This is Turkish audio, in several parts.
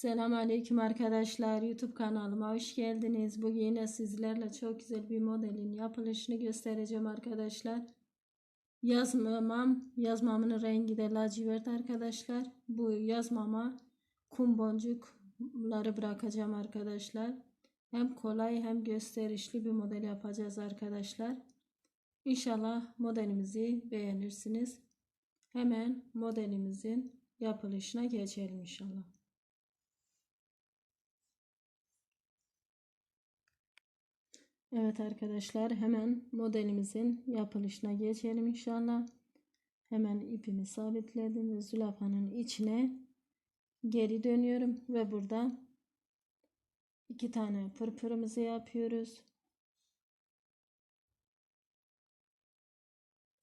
Selam aleyküm arkadaşlar. YouTube kanalıma hoş geldiniz. Bugün yine sizlerle çok güzel bir modelin yapılışını göstereceğim arkadaşlar. Yazmamam, yazmamın rengi de lacivert arkadaşlar. Bu yazmama kum boncukları bırakacağım arkadaşlar. Hem kolay hem gösterişli bir model yapacağız arkadaşlar. İnşallah modelimizi beğenirsiniz. Hemen modelimizin yapılışına geçelim inşallah. Evet arkadaşlar hemen modelimizin yapılışına geçelim inşallah. Hemen ipimi sabitledim ve zülafanın içine geri dönüyorum ve burada iki tane pırpırımızı yapıyoruz.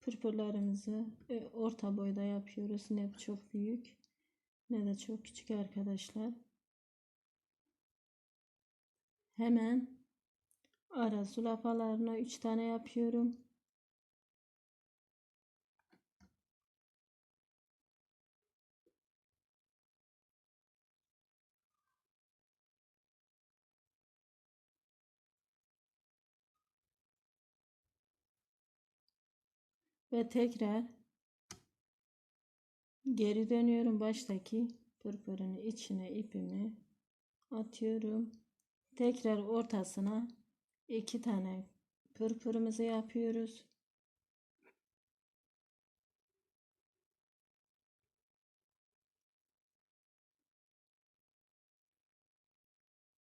Pırpırlarımızı e, orta boyda yapıyoruz. Ne çok büyük ne de çok küçük arkadaşlar. Hemen ara zülafalarına 3 tane yapıyorum. Ve tekrar geri dönüyorum baştaki pırpırın içine ipimi atıyorum. Tekrar ortasına iki tane pırpırımızı yapıyoruz.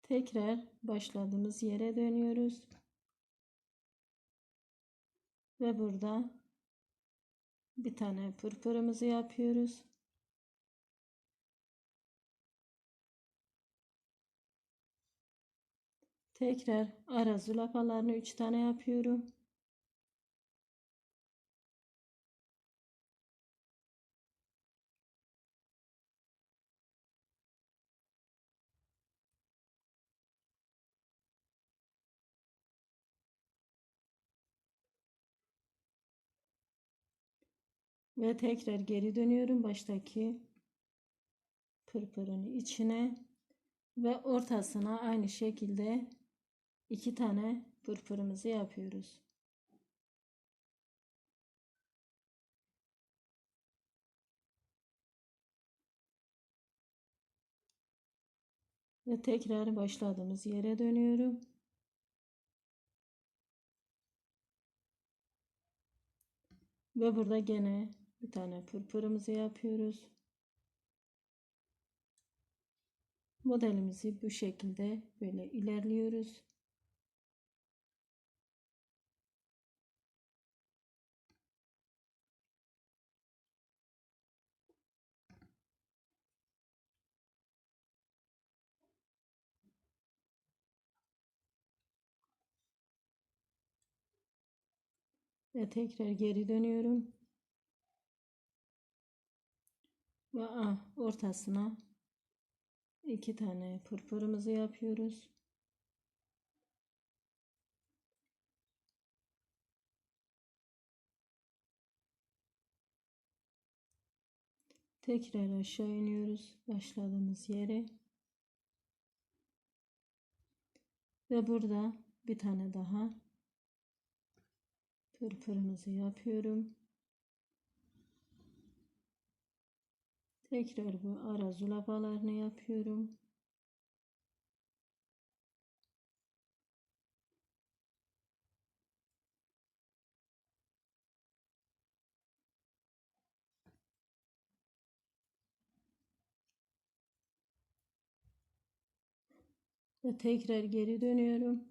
Tekrar başladığımız yere dönüyoruz. Ve burada bir tane pırpırımızı yapıyoruz. Tekrar ara zülafalarını 3 tane yapıyorum. Ve tekrar geri dönüyorum baştaki pırpırın içine ve ortasına aynı şekilde iki tane pırpırımızı yapıyoruz. Ve tekrar başladığımız yere dönüyorum. Ve burada gene bir tane pırpırımızı yapıyoruz. Modelimizi bu şekilde böyle ilerliyoruz. Ve tekrar geri dönüyorum. Ve ortasına iki tane pırpırımızı yapıyoruz. Tekrar aşağı iniyoruz başladığımız yere. Ve burada bir tane daha pırpırımızı yapıyorum. Tekrar bu ara zulafalarını yapıyorum. Ve tekrar geri dönüyorum.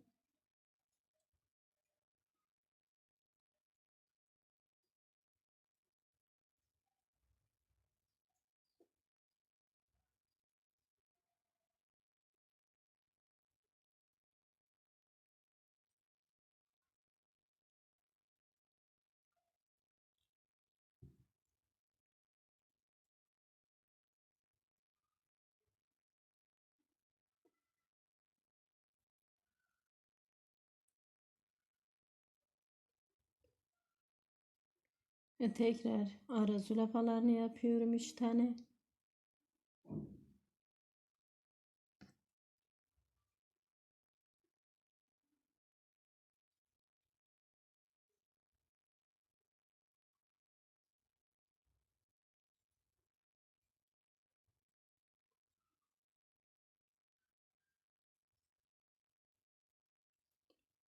Ve tekrar ara zülafalarını yapıyorum 3 tane.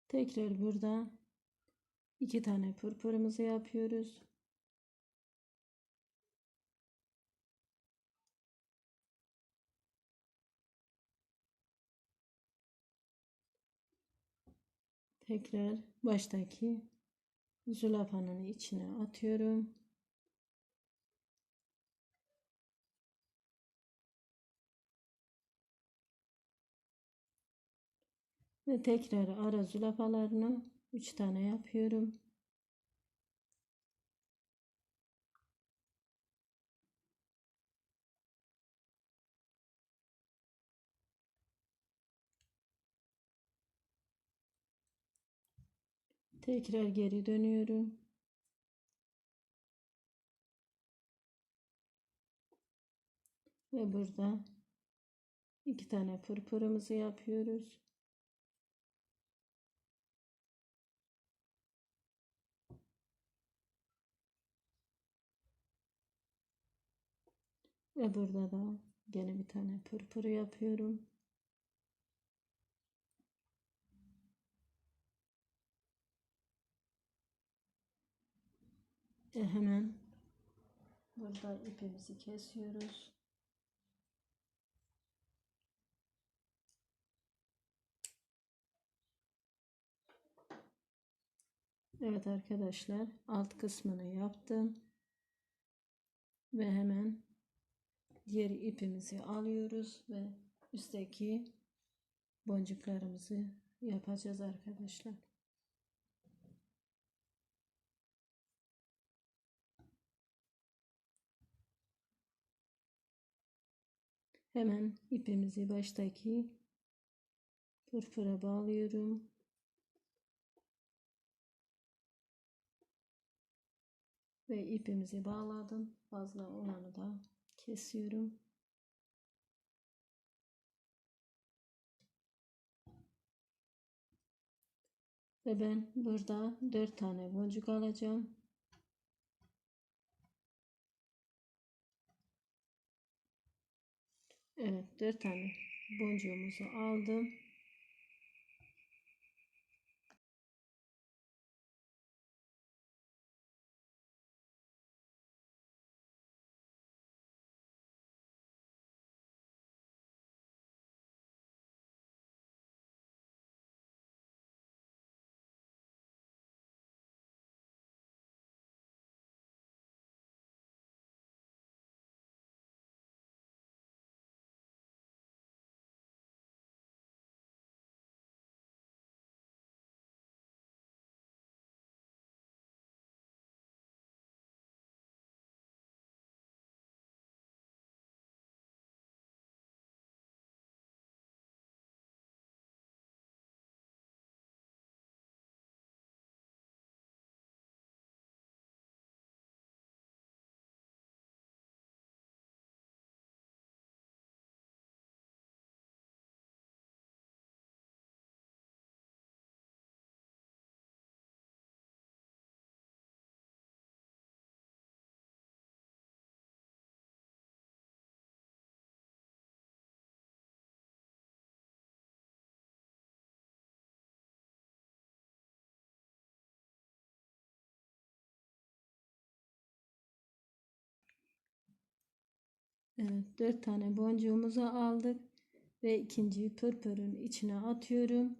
Tekrar burada iki tane pırpırımızı yapıyoruz. Tekrar baştaki zülafanın içine atıyorum. Ve tekrar ara zülafalarını 3 tane yapıyorum. Tekrar geri dönüyorum. Ve burada iki tane pırpırımızı yapıyoruz. Ve burada da gene bir tane pırpır yapıyorum. Ve hemen burada ipimizi kesiyoruz. Evet arkadaşlar alt kısmını yaptım. Ve hemen diğer ipimizi alıyoruz ve üstteki boncuklarımızı yapacağız arkadaşlar. Hemen ipimizi baştaki pırpıra bağlıyorum. Ve ipimizi bağladım. Fazla olanı da kesiyorum. Ve ben burada 4 tane boncuk alacağım. Evet 4 tane boncuğumuzu aldım. Evet, 4 tane boncuğumuzu aldık ve ikinci pırpırın içine atıyorum.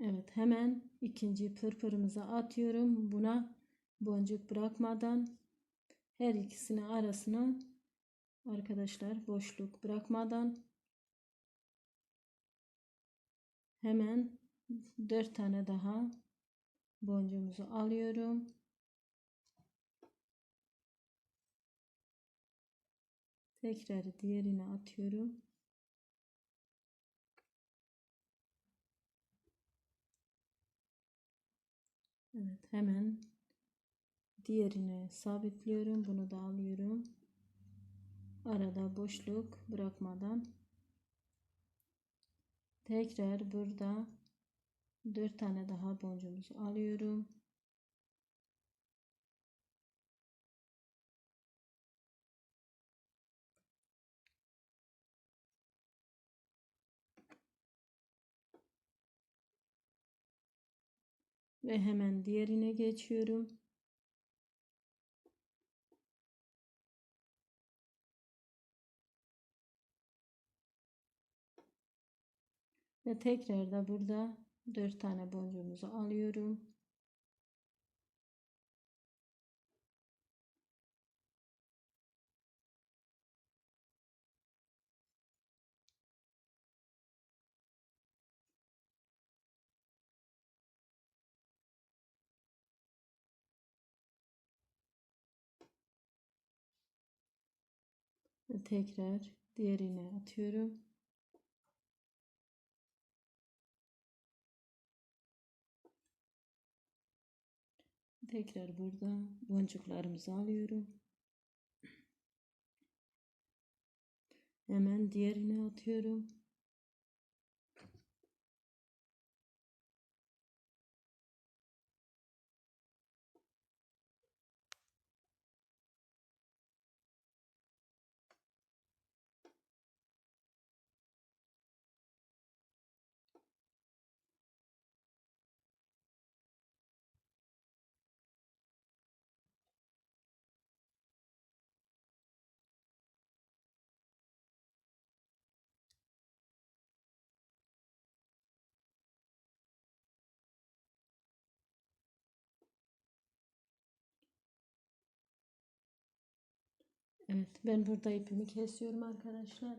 Evet, hemen ikinci pırpırımızı atıyorum. Buna boncuk bırakmadan her ikisini arasına arkadaşlar boşluk bırakmadan hemen 4 tane daha boncuğumuzu alıyorum. Tekrar diğerini atıyorum. Evet hemen diğerine sabitliyorum. Bunu da alıyorum. Arada boşluk bırakmadan tekrar burada 4 tane daha boncuğumuzu alıyorum. Ve hemen diğerine geçiyorum. Ve tekrar da burada 4 tane boncuğumuzu alıyorum. Ve tekrar diğerine atıyorum. Tekrar burada boncuklarımızı alıyorum. Hemen diğerine atıyorum. Evet ben burada ipimi kesiyorum arkadaşlar.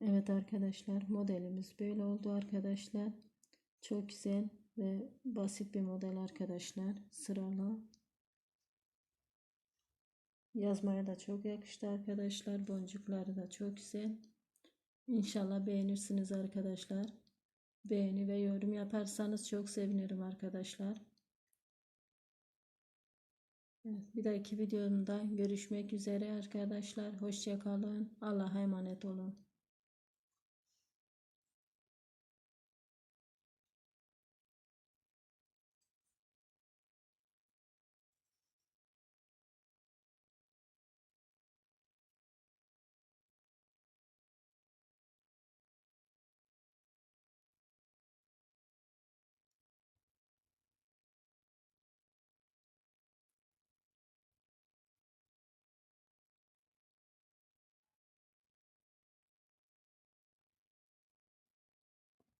Evet arkadaşlar modelimiz böyle oldu arkadaşlar. Çok güzel ve basit bir model arkadaşlar. Sıralı. Yazmaya da çok yakıştı arkadaşlar. Boncukları da çok güzel. İnşallah beğenirsiniz arkadaşlar. Beğeni ve yorum yaparsanız çok sevinirim arkadaşlar. Bir dahaki videomda görüşmek üzere arkadaşlar. Hoşçakalın. Allah'a emanet olun.